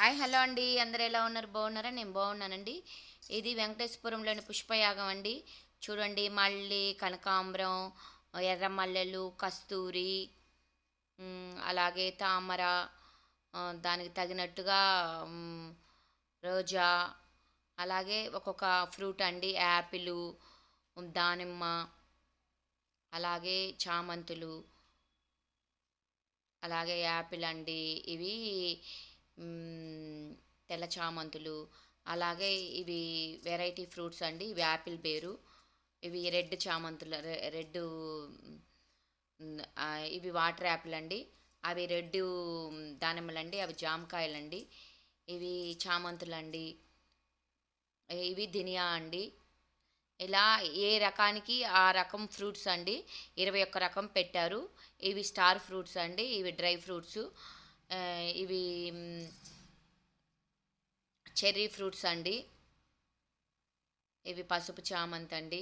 Hi hello అండి. అందరు ఎలా ఉన్నారు? బాగున్నారా? నేను బాగున్నానండి. ఇది వెంకటేశ్వరంలోని పుష్పయాగం అండి. చూడండి మళ్ళీ కనకాంబరం ఎర్రమల్లెలు కస్తూరి అలాగే తామర దానికి తగినట్టుగా రోజా అలాగే ఒక్కొక్క ఫ్రూట్ అండి. యాపిల్ దానిమ్మ అలాగే చామంతులు అలాగే యాపిల్ అండి. ఇవి తెల్ల చామంతులు అలాగే ఇవి వెరైటీ ఫ్రూట్స్ అండి. ఇవి యాపిల్ బేరు ఇవి రెడ్ చామంతులు రె- రెడ్ ఇవి వాటర్ యాపిల్ అండి. అవి రెడ్ దానిమ్మలు అండి అవి జామకాయలండి. ఇవి చామంతులు అండి ఇవి దినియా అండి. ఇలా ఏ రకానికి ఆ రకం ఫ్రూట్స్ అండి ఇరవై ఒక్క రకం పెట్టారు. ఇవి స్టార్ ఫ్రూట్స్ అండి ఇవి డ్రై ఫ్రూట్స్. ఇవి చెర్రీ ఫ్రూట్స్ అండి. ఇవి పసుపు చామంతి అండి.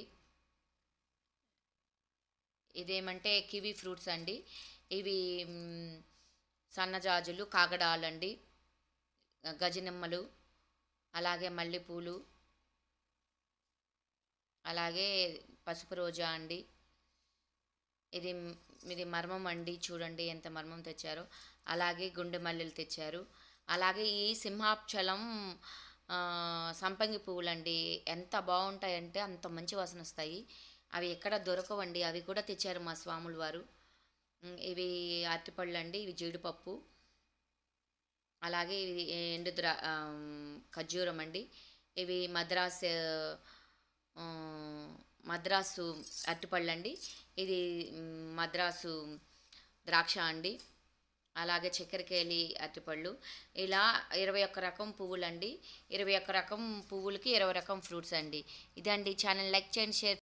ఇదేమంటే కివీ ఫ్రూట్స్ అండి. ఇవి సన్నజాజులు కాగడాలండి గజనిమ్మలు అలాగే మల్లెపూలు అలాగే పసుపు రోజా అండి. ఇది ఇది మర్మం అండి చూడండి ఎంత మర్మం తెచ్చారో. అలాగే గుండె మల్లెలు తెచ్చారు. అలాగే ఈ సింహాచలం సంపంగి పువ్వులండి ఎంత బాగుంటాయంటే అంత మంచి వాసన వస్తాయి. అవి ఎక్కడ దొరకవండి అవి కూడా తెచ్చారు మా స్వాములు వారు. ఇవి అరటిపళ్ళు అండి ఇవి జీడిపప్పు. అలాగే ఇవి ఎండు ద్రా ఖర్జూరం అండి. ఇవి మద్రాస్ మద్రాసు అరటిపళ్ళు అండి ఇది మద్రాసు ద్రాక్ష అండి. అలాగే చక్కెరకేళి అరటిపళ్ళు. ఇలా ఇరవై ఒక్క రకం పువ్వులండి. ఇరవై ఒక్క రకం పువ్వులకి ఇరవై రకం ఫ్రూట్స్ అండి. ఇదండి ఛానల్ లైక్ చేయండి షేర్